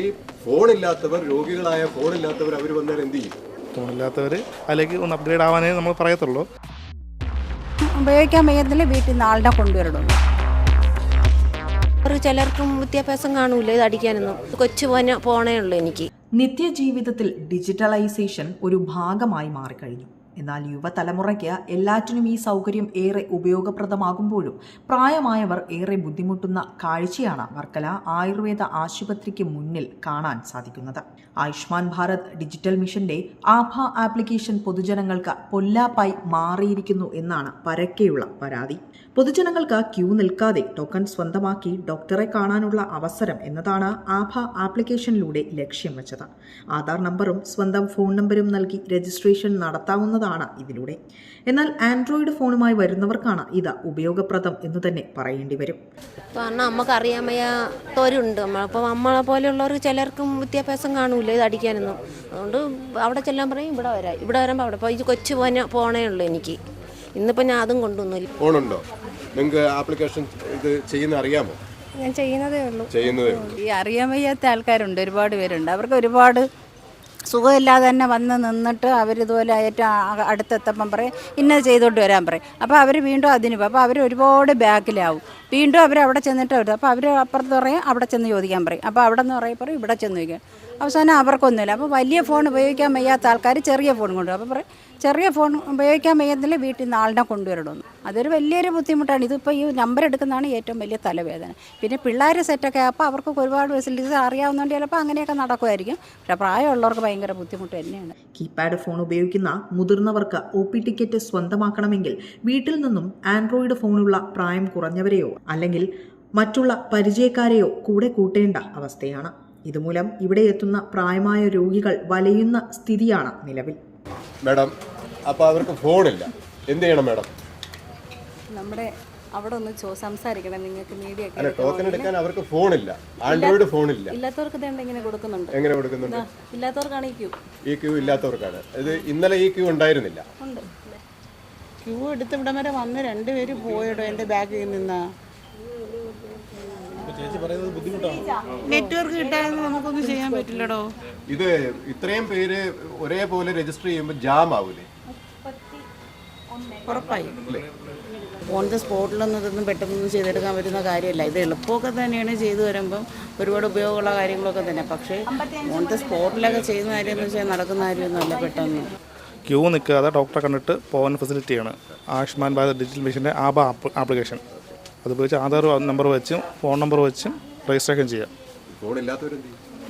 ഈ ഫോണില്ലാത്തവർ രോഗികളായ ഫോണില്ലാത്തവർ അവർ വന്നാൽ എന്ത് ചെയ്യും? ഫോണില്ലാത്തവർ അല്ലെങ്കിൽ ഒന്ന് അപ്ഗ്രേഡ് ആവാനേ നമ്മൾ പറയത്തുള്ളൂ. ഉപയോഗിക്കാൻ വയ്യത്തില്ല വീട്ടിൽ നിന്ന് ആളിനെ കൊണ്ടുവരണം ഒരു ചിലർക്കും വിദ്യാഭ്യാസം കാണൂല ഇത് അടിക്കാനൊന്നും. കൊച്ചു പോന പോണേ ഉള്ളൂ എനിക്ക്. നിത്യജീവിതത്തിൽ ഡിജിറ്റലൈസേഷൻ ഒരു ഭാഗമായി മാറിക്കഴിഞ്ഞു. എന്നാൽ യുവതലമുറയ്ക്ക് എല്ലാറ്റിനും ഈ സൗകര്യം ഏറെ ഉപയോഗപ്രദമാകുമ്പോഴും പ്രായമായവർ ഏറെ ബുദ്ധിമുട്ടുന്ന കാഴ്ചയാണ് വർക്കല ആയുർവേദ ആശുപത്രിക്ക് മുന്നിൽ കാണാൻ സാധിക്കുന്നത്. ആയുഷ്മാൻ ഭാരത് ഡിജിറ്റൽ മിഷന്റെ ആഭ ആപ്ലിക്കേഷൻ പൊതുജനങ്ങൾക്ക് പൊല്ലാപ്പായി മാറിയിരിക്കുന്നു എന്നാണ് പരക്കെയുള്ള പരാതി. പൊതുജനങ്ങൾക്ക് ക്യൂ നിൽക്കാതെ ടോക്കൺ സ്വന്തമാക്കി ഡോക്ടറെ കാണാനുള്ള അവസരം എന്നതാണ് ആഭ ആപ്ലിക്കേഷനിലൂടെ ലക്ഷ്യം വെച്ചത്. ആധാർ നമ്പറും സ്വന്തം ഫോൺ നമ്പരും നൽകി രജിസ്ട്രേഷൻ നടത്താവുന്നതാണ് ഇതിലൂടെ. എന്നാൽ ആൻഡ്രോയിഡ് ഫോണുമായി വരുന്നവർക്കാണ് ഇത് ഉപയോഗപ്രദം എന്ന് തന്നെ പറയേണ്ടി വരും. കാരണം നമുക്ക് വയ്യാത്തവരുണ്ട് നമ്മളിപ്പോൾ നമ്മളെ പോലെയുള്ളവർ ചിലർക്കും വിദ്യാഭ്യാസം കാണൂല ഇത് അടിക്കാനൊന്നും. അതുകൊണ്ട് അവിടെ ചെല്ലാൻ പറയും ഇവിടെ വരാം ഇവിടെ വരുമ്പോൾ അവിടെ. ഇപ്പോൾ ഇത് കൊച്ചു പോന പോണേ ഉള്ളൂ എനിക്ക്. ഇന്നിപ്പോൾ ഞാൻ അതും കൊണ്ടുവന്നില്ല ഫോണുണ്ടോ? നിങ്ങൾക്ക് ആപ്ലിക്കേഷൻ ഇത് ചെയ്യുന്ന അറിയാമോ? ഞാൻ ചെയ്യുന്നതേ ഉള്ളൂ. ചെയ്യുന്നതേ ഉള്ളൂ. ഈ അറിയാൻ വയ്യാത്ത ആൾക്കാരുണ്ട് ഒരുപാട് പേരുണ്ട്. അവർക്ക് ഒരുപാട് സുഖമില്ലാതെ തന്നെ വന്ന് നിന്നിട്ട് അവരിതുപോലെ ഏറ്റവും അടുത്തെത്തപ്പം പറയും ഇന്നത് ചെയ്തുകൊണ്ട് വരാൻ പറയും. അപ്പോൾ അവർ വീണ്ടും അതിന് പോകും അപ്പോൾ അവർ ഒരുപാട് ബാക്കിലാവും. വീണ്ടും അവർ അവിടെ ചെന്നിട്ട് വരും അപ്പോൾ അവർ അപ്പുറത്ത് പറയും അവിടെ ചെന്ന് ചോദിക്കാൻ പറയും. അപ്പോൾ അവിടെ നിന്ന് പറയും പറയും ഇവിടെ ചെന്ന് ചോദിക്കാം അവസാനം അവർക്കൊന്നുമില്ല. അപ്പോൾ വലിയ ഫോൺ ഉപയോഗിക്കാൻ വയ്യാത്ത ആൾക്കാർ ചെറിയ ഫോൺ കൊണ്ടുപോകും അപ്പോൾ പറയും ചെറിയ ഫോൺ ഉപയോഗിക്കാൻ വയ്യുന്നില്ല വീട്ടിൽ നിന്ന് ആളിനെ കൊണ്ടുവരണമെന്ന് അതൊരു വലിയൊരു ബുദ്ധിമുട്ടാണ്. ഇതിപ്പോൾ ഈ നമ്പർ എടുക്കുന്നതാണ് ഏറ്റവും വലിയ തലവേദന. പിന്നെ പിള്ളേർ സെറ്റൊക്കെ അപ്പോൾ അവർക്ക് ഒരുപാട് ഫെസിലിറ്റീസ് അറിയാവുന്നതുകൊണ്ട് ചിലപ്പോൾ അങ്ങനെയൊക്കെ നടക്കുമായിരിക്കും. പക്ഷേ പ്രായമുള്ളവർക്ക് ഭയങ്കര ബുദ്ധിമുട്ട് തന്നെയാണ്. കീപാഡ് ഫോൺ ഉപയോഗിക്കുന്ന മുതിർന്നവർക്ക് ഒ പി ടിക്കറ്റ് സ്വന്തമാക്കണമെങ്കിൽ വീട്ടിൽ നിന്നും ആൻഡ്രോയിഡ് ഫോണുള്ള പ്രായം കുറഞ്ഞവരെയോ അല്ലെങ്കിൽ മറ്റുള്ള പരിചയക്കാരെയോ കൂടെ കൂട്ടേണ്ട അവസ്ഥയാണ്. ഇതുമൂലം ഇവിടെ എത്തുന്ന പ്രായമായ രോഗികൾ വലയുന്ന സ്ഥിതിയാണ് നിലവിൽ. മാഡം അപ്പോൾ അവർക്ക് ഫോണില്ല. എന്ത് ചെയ്യണം മാഡം? നമ്മുടെ അവിടെ ഒന്ന് ചോ സംസാരിക്കണം. നിങ്ങൾക്ക് മീഡിയ അല്ല ടോക്കൺ എടുക്കാൻ അവർക്ക് ഫോണില്ല. ആൻഡ്രോയിഡ് ഫോണില്ല. ഇല്ലാത്തവർക്ക് ഇതേണ്ട ഇങ്ങനെ കൊടുക്കുന്നുണ്ട്. എങ്ങനെ കൊടുക്കുന്നുണ്ട്? ഇല്ലാത്തവർക്കാണ് ഈ ക്യൂ. ഈ ക്യൂ ഇല്ലാത്തവർക്കാണ്. ഇത് ഇന്നലെ ഈ ക്യൂ ഉണ്ടായിരുന്നില്ല. ഉണ്ട്. ക്യൂ എടുത്ത് ഇവിടം വരെ വന്ന് രണ്ടുപേര് പോയടോ എന്റെ ബാഗിൽ നിന്ന്. നെറ്റ്വർക്ക് കിട്ടാതെ നമുക്കൊന്നും ചെയ്യാൻ പറ്റില്ലടോ. ഇത് ഇത്രയും പേര് ഒരേപോലെ രജിസ്റ്റർ ചെയ്യുമ്പോൾ ജാം ആവൂലേ? ഉറപ്പായി. ഓൺ ദ സ്പോട്ടിലൊന്നും ഇതൊന്നും പെട്ടെന്നൊന്നും ചെയ്തെടുക്കാൻ പറ്റുന്ന കാര്യമല്ല. ഇത് എളുപ്പമൊക്കെ തന്നെയാണ് ചെയ്തു വരുമ്പം ഒരുപാട് ഉപയോഗമുള്ള കാര്യങ്ങളൊക്കെ തന്നെ. പക്ഷേ ഓൺ ദ സ്പോട്ടിലൊക്കെ ചെയ്യുന്ന കാര്യം എന്ന് വെച്ചാൽ നടക്കുന്ന കാര്യമൊന്നുമല്ല പെട്ടെന്ന്. ക്യൂ നിൽക്കാതെ ഡോക്ടറെ കണ്ടിട്ട് പോകാൻ ഫെസിലിറ്റിയാണ്. ആയുഷ്മാൻ ഭാരത് ഡിജിറ്റൽ മിഷന്റെ ആബ ആപ്പ് ആപ്ലിക്കേഷൻ. അത് ഉപയോഗിച്ച് ആധാർ നമ്പർ വെച്ചും ഫോൺ നമ്പർ വെച്ചും രജിസ്ട്രേഷൻ ചെയ്യാം.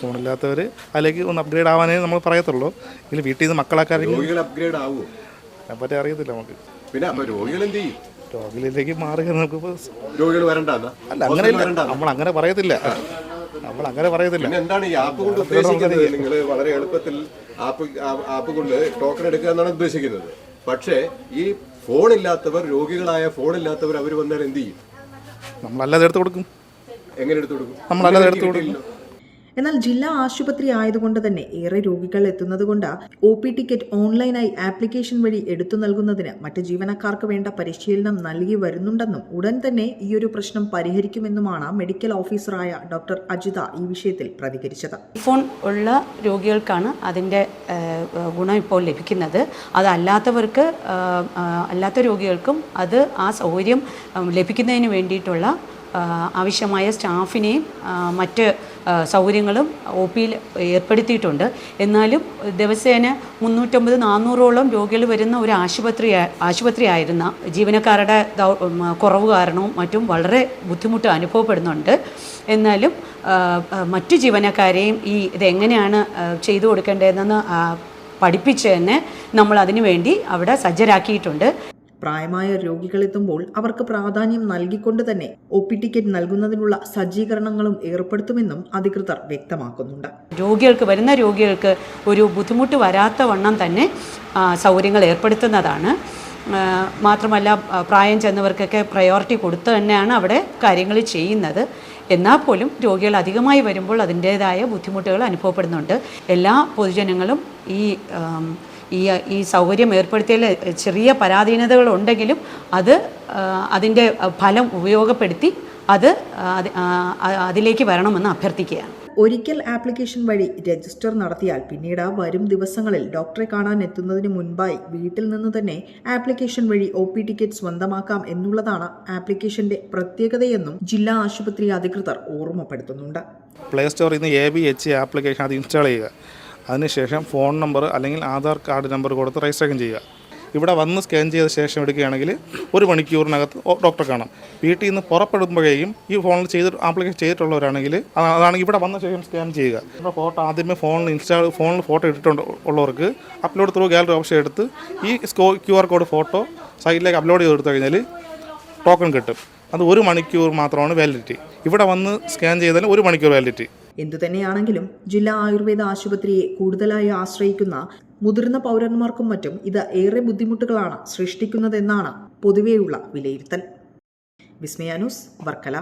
ഫോണില്ലാത്തവർ അതിലേക്ക് ഒന്ന് അപ്ഗ്രേഡ് ആവാനേ നമ്മൾ പറയത്തുള്ളൂ. ഇതിൽ വീട്ടിൽ നിന്ന് മക്കളൊക്കെ അപ്ഗ്രേഡ് ആവുമോ അതിനെപ്പറ്റി അറിയത്തില്ല നമുക്ക്. പിന്നെ അപ്പൊ രോഗികൾ എന്ത് ചെയ്യും? രോഗികളിലേക്ക് മാറി നമുക്ക് രോഗികൾ വരണ്ട അല്ല അങ്ങനെ നമ്മൾ അങ്ങനെ പറയത്തില്ല. നമ്മൾ അങ്ങനെ പറയത്തില്ല. എന്താണ് ഈ ആപ്പ് കൊണ്ട് ഉദ്ദേശിക്കുന്നത്? നിങ്ങൾ വളരെ എളുപ്പത്തിൽ ആപ്പ് ആപ്പ് കൊണ്ട് ടോക്കൺ എടുക്കുക എന്നാണ് ഉദ്ദേശിക്കുന്നത്. പക്ഷേ ഈ ഫോൺ ഇല്ലാത്തവർ രോഗികളായ ഫോൺ ഇല്ലാത്തവർ അവർ വന്നാൽ എന്ത് ചെയ്യും? നമ്മളല്ലാതെ എടുത്ത് കൊടുക്കും. എങ്ങനെ എടുത്തു കൊടുക്കും? നമ്മളല്ലാതെ എടുത്ത് കൊടുക്കും. കിട്ടിയില്ലല്ലോ. എന്നാൽ ജില്ലാ ആശുപത്രി ആയതുകൊണ്ട് തന്നെ ഏറെ രോഗികൾ എത്തുന്നതുകൊണ്ട് ഒ പി ടിക്കറ്റ് ഓൺലൈനായി ആപ്ലിക്കേഷൻ വഴി എടുത്തു നൽകുന്നതിന് മറ്റ് ജീവനക്കാർക്ക് വേണ്ട പരിശീലനം നൽകി വരുന്നുണ്ടെന്നും ഉടൻ തന്നെ ഈയൊരു പ്രശ്നം പരിഹരിക്കുമെന്നുമാണ് മെഡിക്കൽ ഓഫീസറായ ഡോക്ടർ അജിത ഈ വിഷയത്തിൽ പ്രതികരിച്ചത്. ഫോൺ ഉള്ള രോഗികൾക്കാണ് അതിന്റെ ഗുണം ഇപ്പോൾ ലഭിക്കുന്നത്. അതല്ലാത്തവർക്ക് അല്ലാത്ത രോഗികൾക്കും അത് ആ സൗകര്യം ലഭിക്കുന്നതിന് വേണ്ടിയിട്ടുള്ള ആവശ്യമായ സ്റ്റാഫിനെയും മറ്റ് സൗകര്യങ്ങളും ഒ പിയിൽ ഏർപ്പെടുത്തിയിട്ടുണ്ട്. എന്നാലും ദിവസേന മുന്നൂറ്റമ്പത് നാനൂറോളം രോഗികൾ വരുന്ന ഒരു ആശുപത്രി ആശുപത്രി ആയിരുന്ന ജീവനക്കാരുടെ കുറവ് കാരണവും മറ്റും വളരെ ബുദ്ധിമുട്ട് അനുഭവപ്പെടുന്നുണ്ട്. എന്നാലും മറ്റു ജീവനക്കാരെയും ഈ ഇതെങ്ങനെയാണ് ചെയ്തു കൊടുക്കേണ്ടതെന്ന് പഠിപ്പിച്ച് തന്നെ നമ്മൾ അതിനു വേണ്ടി അവിടെ സജ്ജരാക്കിയിട്ടുണ്ട്. പ്രായമായ രോഗികൾ എത്തുമ്പോൾ അവർക്ക് പ്രാധാന്യം നൽകിക്കൊണ്ട് തന്നെ ഒ പി ടിക്കറ്റ് നൽകുന്നതിനുള്ള സജ്ജീകരണങ്ങളും ഏർപ്പെടുത്തുമെന്നും അധികൃതർ വ്യക്തമാക്കുന്നുണ്ട്. രോഗികൾക്ക് വരുന്ന രോഗികൾക്ക് ഒരു ബുദ്ധിമുട്ട് വരാത്ത വണ്ണം തന്നെ സൗകര്യങ്ങൾ ഏർപ്പെടുത്തുന്നതാണ്. മാത്രമല്ല പ്രായം ചെന്നവർക്കൊക്കെ പ്രയോറിറ്റി കൊടുത്തു തന്നെയാണ് അവിടെ കാര്യങ്ങൾ ചെയ്യുന്നത്. എന്നാൽ പോലും രോഗികൾ അധികമായി വരുമ്പോൾ അതിന്റേതായ ബുദ്ധിമുട്ടുകൾ അനുഭവപ്പെടുന്നുണ്ട്. എല്ലാ പൊതുജനങ്ങളും ഈ ഈ ഈ സൗകര്യം ഏർപ്പെടുത്തിയതിൽ ചെറിയ പരാധീനതകളുണ്ടെങ്കിലും അത് അതിന്റെ ഫലം ഉപയോഗപ്പെടുത്തി അത് അതിലേക്ക് വരണമെന്ന് അഭ്യർത്ഥിക്കുകയാണ്. ഒരിക്കൽ ആപ്ലിക്കേഷൻ വഴി രജിസ്റ്റർ നടത്തിയാൽ പിന്നീട് ആ വരും ദിവസങ്ങളിൽ ഡോക്ടറെ കാണാൻ എത്തുന്നതിന് മുൻപായി വീട്ടിൽ നിന്ന് തന്നെ ആപ്ലിക്കേഷൻ വഴി ഒ പി ടിക്കറ്റ് സ്വന്തമാക്കാം എന്നുള്ളതാണ് ആപ്ലിക്കേഷന്റെ പ്രത്യേകതയെന്നും ജില്ലാ ആശുപത്രി അധികൃതർ ഓർമ്മപ്പെടുത്തുന്നുണ്ട്. പ്ലേ സ്റ്റോറിൽ നിന്ന് എ ബി എച്ച് ആപ്ലിക്കേഷൻ അത് ഇൻസ്റ്റാൾ ചെയ്യുക. അതിനുശേഷം ഫോൺ നമ്പർ അല്ലെങ്കിൽ ആധാർ കാർഡ് നമ്പർ കൊടുത്ത് രജിസ്ട്രേഷൻ ചെയ്യുക. ഇവിടെ വന്ന് സ്കാൻ ചെയ്ത ശേഷം എടുക്കുകയാണെങ്കിൽ ഒരു മണിക്കൂറിനകത്ത് ഡോക്ടറെ കാണാം. വീട്ടിൽ നിന്ന് പുറപ്പെടുമ്പോഴേക്കും ഈ ഫോണിൽ ചെയ്ത് ആപ്ലിക്കേഷൻ ചെയ്തിട്ടുള്ളവരാണെങ്കിൽ അതാണ് ഇവിടെ വന്ന ശേഷം സ്കാൻ ചെയ്യുക. നമ്മുടെ ഫോട്ടോ ആദ്യമേ ഫോണിൽ ഇൻസ്റ്റാൾ ഫോണിൽ ഫോട്ടോ ഇട്ടിട്ടുണ്ട് ഉള്ളവർക്ക് അപ്ലോഡ് ത്രൂ ഗാലറി ഓപ്ഷൻ എടുത്ത് ഈ സ്കോ ക്യു ആർ കോഡ് ഫോട്ടോ സൈഡിലേക്ക് അപ്ലോഡ് ചെയ്ത് കൊടുത്തു കഴിഞ്ഞാൽ ടോക്കൺ കിട്ടും. അത് ഒരു മണിക്കൂർ മാത്രമാണ് വാലിഡിറ്റി ഇവിടെ വന്ന് സ്കാൻ ചെയ്താൽ ഒരു മണിക്കൂർ വാലിഡിറ്റി എന്തുതന്നെയാണെങ്കിലും ജില്ലാ ആയുർവേദ ആശുപത്രിയെ കൂടുതലായി ആശ്രയിക്കുന്ന മുതിർന്ന പൗരന്മാർക്കും മറ്റും ഇത് ഏറെ ബുദ്ധിമുട്ടുകളാണ് സൃഷ്ടിക്കുന്നതെന്നാണ് പൊതുവെയുള്ള വിലയിരുത്തൽ. വിസ്മയാനൂസ് വർക്കല.